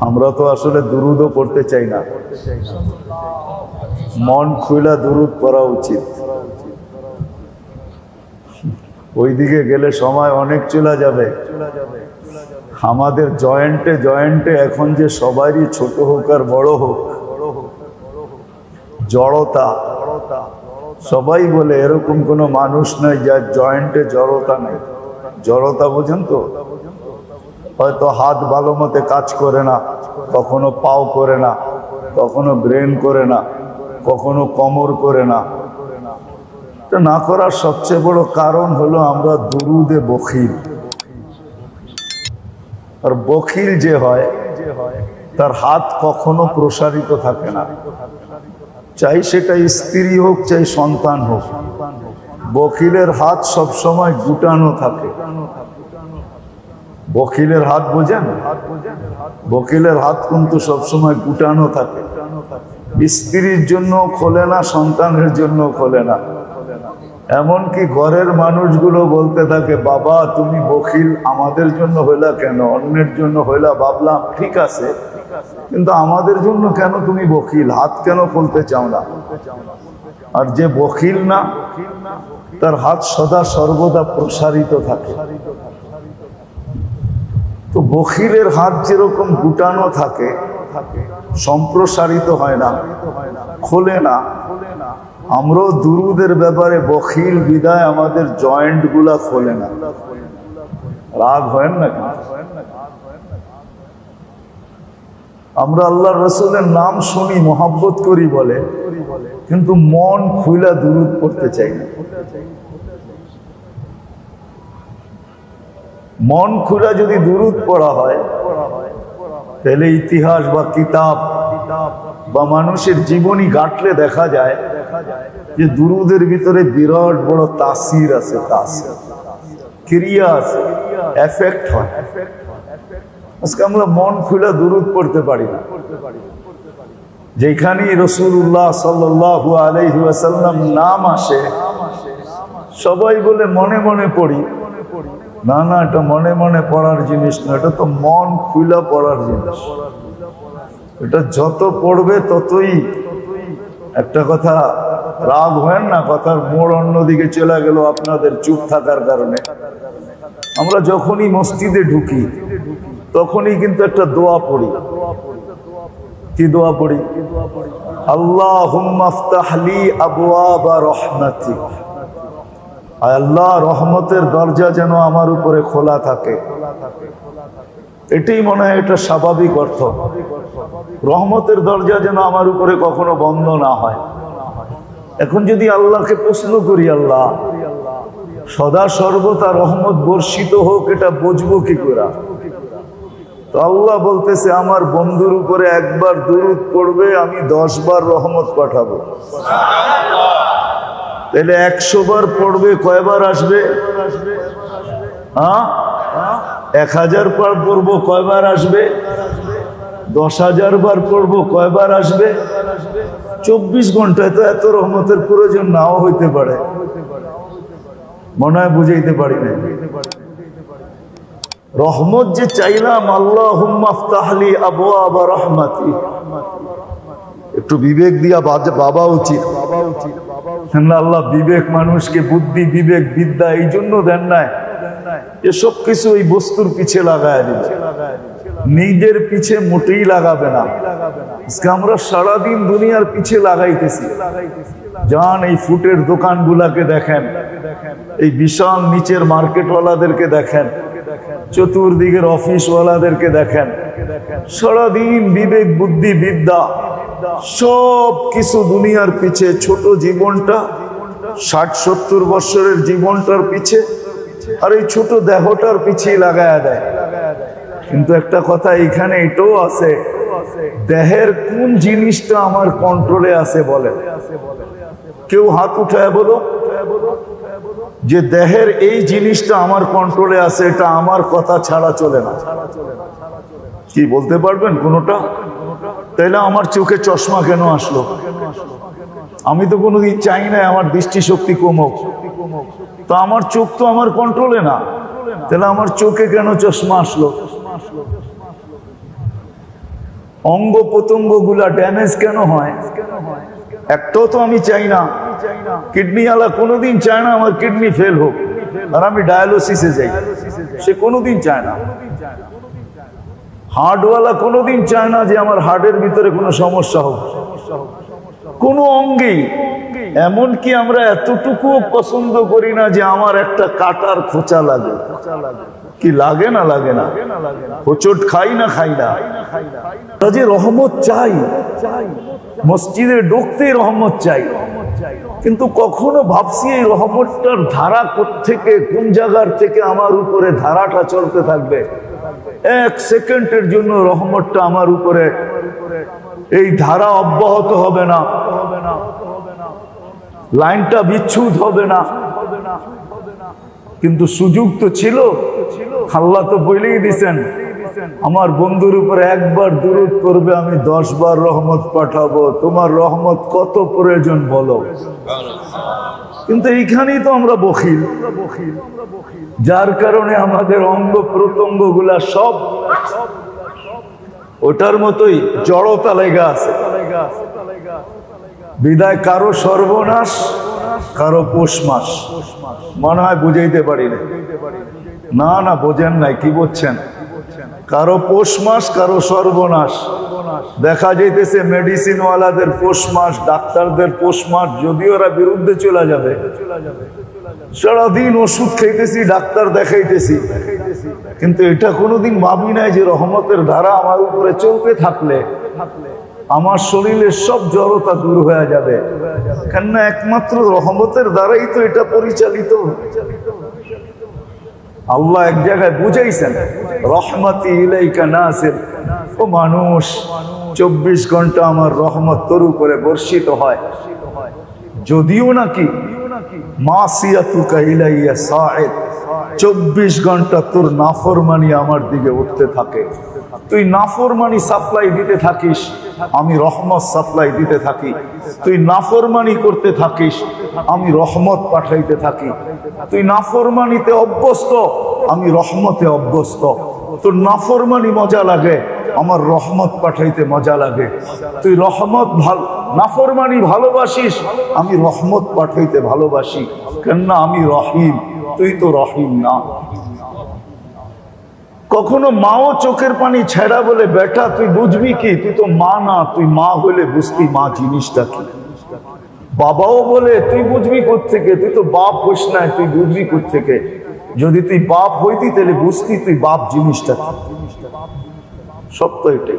আমরা তো আসলে দুরুদও করতে চাই না। মন খুইলা দুরুদ করা উচিত। ওইদিকে গেলে সময় অনেক চলে যাবে। আমাদের জয়েন্টে জয়েন্টে এখন যে সবারই ছোট হোক আর বড় হোক, জড়তা, সবাই বলে এরকম কোনো মানুষ নাই যার জয়েন্টে জড়তা নেই। জড়তা বোঝেন তো? হয়তো হাত ভালো মতে কাজ করে না, কখনো পাও করে না, কখনো ব্রেন করে না, কখনো কমর করে না। না করার সবচেয়ে বড় কারণ হলো আমরা দুরুদে বখিল। আর বখিল যে হয়, তার হাত কখনো প্রসারিত থাকে না। চাই সেটা স্ত্রী হোক, চাই সন্তান হোক। বকিলের হাত সবসময় গুটানো থাকে। বকিলের হাত বোঝেন? বকিলের হাত কিন্তু সবসময় গুটানো থাকে। স্ত্রীর জন্য খোলে না, সন্তানের জন্য খোলে না। এমনকি ঘরের মানুষগুলো বলতে থাকে, বাবা, তুমি বকিল, আমাদের জন্য হইলা কেন? অন্যের জন্য হইলা ভাবলাম, ঠিক আছে। কিন্তু আমাদের জন্য কেন তুমি বকিল? হাত কেন খুলতে চাও না? আর যে বকিল না, তার হাত সদা সর্বদা প্রসারিত থাকে। তো বকিলের হাত যেরকম গুটানো থাকে, সম্প্রসারিত হয় না, খোলে না। আমরাও দুরুদের ব্যাপারে বখিল বিদায় আমাদের জয়েন্টগুলা খোলে না। রাগ হয় না আমরা আল্লাহ রসুলের নাম শুনি, মোহাব্বত করি বলে, কিন্তু মন খুইলা দুরুদ পড়তে চাই না। মন খুলা যদি দুরুদ পড়া হয়, তাহলে ইতিহাস বা কিতাব বা মানুষের জীবনী গাঁটলে দেখা যায় যে দুরুদের ভিতরে বিরাট বড় তাসির আছে, তাসির। ক্রিয়া আছে এফেক্ট হয়। আজকে আমরা মন খুলে দুরুদ পড়তে পারি না। যেখানেই রসুল্লাহ সাল্লু আলহি আসাল্লাম নাম আসে, সবাই বলে মনে মনে পড়ি। না না, এটা মনে মনে পড়ার জিনিস না, এটা তো মন খুলে পড়ার জিনিস। এটা যত পড়বে ততই একটা কথা রাগ হয় না, কথার মোড় অন্যদিকে চলে গেল আপনাদের চুপ থাকার কারণে। আমরা যখনই মসজিদে ঢুকি, তখনই কিন্তু একটা দোয়া পড়ি। কি দোয়া পড়ি? আল্লাহ হুম্মাফতাহলি আবুয়া বা রহমাতি আল্লাহ, রহমতের দরজা যেন আমার উপরে খোলা থাকে। এটাই মনে হয় এটা স্বাভাবিক অর্থ। রহমতের দরজা যেন আমার উপরে কখনো বন্ধ না হয়। এখন যদি আল্লাহকে প্রশ্ন করি, আল্লাহ, সদা সর্বদা রহমত বর্ষিত হোক, এটা বুঝব কি করে? তো আল্লাহ বলতেছে, আমার বন্ধুর উপরে একবার দুরুদ পড়বে, আমি দশ বার রহমত পাঠাবো। তাহলে একশো বার পড়বে, কয়বার আসবে? হ্যাঁ? এক হাজার বার পড়ব, কয়বার আসবে? দশ হাজার বার পড়ব, কয়বার আসবে? চব্বিশ ঘন্টায় তো এত রহমতের প্রয়োজন নাও হইতে পারে। মনে হয় বুঝাইতে পারি না রহমত যে চাইলাম আল্লাহ আবু আবা রহমাতি। একটু বিবেক দিয়া বাবা উচিত বাবা উচিত। আল্লাহ বিবেক মানুষকে বুদ্ধি, বিবেক, বিদ্যা এই জন্য দেন নাই। এসব কিছু এই বস্তুর পিছে লাগায় দিবে। নিজের পিছে মোটেই লাগাবে না। আমরা সারাদিন দুনিয়ার পিছে লাগাইতেছি। যান এই ফুটের দোকান দোকানগুলাকে দেখেন। এই বিশাল নিচের মার্কেটওয়ালাদেরকে দেখেন। চতুর্দিকের অফিসওয়ালাদেরকে দেখেন। সারাদিন বিবেক, বুদ্ধি, বিদ্যা। সব কিছু দুনিয়ার পিছে, ছোট জীবনটা, ষাট, সত্তর বৎসরের জীবনটার পিছে, আর এই ছোট দেহটার পিছিয়ে লাগায়া দেয়। কিন্তু একটা কথা এখানে এটাও আছে, দেহের কোন জিনিসটা আমার কন্ট্রোলে আছে বলে। কেউ হাত উঠায় বলো, যে দেহের এই জিনিসটা আমার কন্ট্রোলে আছে, এটা আমার কথা ছাড়া চলে না। কি বলতে পারবেন কোনোটা? তাইলে আমার চোখে চশমা কেন আসলো? আমি তো কোনোদিন চাই না আমার দৃষ্টিশক্তি কমুক। তো আমার চোখ তো আমার কন্ট্রোলে না। তাহলে আমার চোখে কেন চশমা আসলো? অঙ্গ প্রত্যঙ্গগুলা ড্যামেজ কেন হয়? একটাও তো আমি চাই না। কিডনি আলা কোনোদিন চায় না আমার কিডনি ফেল হোক। আর আমি ডায়ালিসিসে যাই। সে কোনোদিন চায় না। হার্টওয়ালা কোনোদিন চায় না যে আমার হার্টের ভিতরে কোনো সমস্যা হোক। কোনো অঙ্গেই। এমনকি আমরা এতটুকুও পছন্দ করি না যে আমার একটা কাটার খোঁচা লাগে। কি লাগে না লাগে না? হোচট খাই না খাই না। যে রহমত চাই। মসজিদে ঢুকতেই রহমত চাই। কিন্তু কখনো ভাবছি এই রহমতটার ধারা থেকে কোন জায়গার থেকে আমার উপরে ধারাটা চলতে থাকবে? এক সেকেন্ডের জন্য রহমতটা আমার উপরে। এই ধারা অব্যাহত হবে না। লাইনটা বিচ্ছুত হবে না। কিন্তু সুযোগ তো ছিল। আল্লাহ তো বলেই দিছেন আমার বন্ধুর উপরে একবার দূরত করবে আমি দশ বার রহমত পাঠাবো। তোমার রহমত কত প্রয়োজন বলো। কিন্তু এইখানেই তো আমরা বখিল। যার কারণে আমাদের অঙ্গ প্রত্যঙ্গগুলা সব, ওটার মতোই জড়তা লেগা আছে। বিদায় কারও সর্বনাশ, কারও পৌষ মাস মনে হয় বুঝাইতে পারি না না না, বোঝেন নাই, কি বলছেন কারও পৌষ মাস কারও সর্বনাশ। দেখা যাইতেছে মেডিসিন ওয়ালাদের পৌষ মাস ডাক্তারদের পৌষ মাস যদি ওরা বিরুদ্ধে চলে যাবে। সারাদিন ওষুধ খাইতেছি ডাক্তার দেখাইতেছি। কিন্তু এটা কোনোদিন ভাবি নাই যে রহমতের ধারা আমার উপরে চলতে থাকলে। আমার শরীরের সব জড়তা দূর হয়ে যাবে। কেননা একমাত্র রহমতের দ্বারাই তো এটা পরিচালিত। আল্লাহ এক জায়গায় বুঝাইছেন, রহমতি ইলাইকা নাসির। ও মানুষ, চব্বিশ ঘণ্টা আমার রহমত তোর উপরে বর্ষিত হয়। যদিও নাকি ইলাইয়া চব্বিশ ঘণ্টা তোর নাফরমানি আমার দিকে উঠতে থাকে। তুই নাফরমানি সাপ্লাই দিতে থাকিস। আমি রহমত সাপ্লাই দিতে থাকি। তুই নাফরমানি করতে থাকিস, আমি রহমত পাঠাইতে থাকি। তুই নাফরমানিতে অভ্যস্ত, আমি রহমতে অভ্যস্ত। তোর নাফরমানি মজা লাগে, আমার রহমত পাঠাইতে মজা লাগে। তুই রহমত ভালো, নাফরমানি ভালোবাসিস, আমি রহমত পাঠাইতে ভালোবাসি। কেননা আমি রহিম, তুই তো রহিম না। কখনো মাও চোখের পানি ছেড়া বলে, বেটা, তুই বুঝবি কি? তুই তো মা না, তুই মা হলে বুঝবি মা জিনিসটা কি? বাবাও বলে, তুই বুঝবি থেকে তুই তো বাপ হোস না, তুই বুঝবি থেকে যদি তুই বাপ হইতি তাহলে বুঝতি তুই বাপ জিনিসটা কি? সত্য এটাই।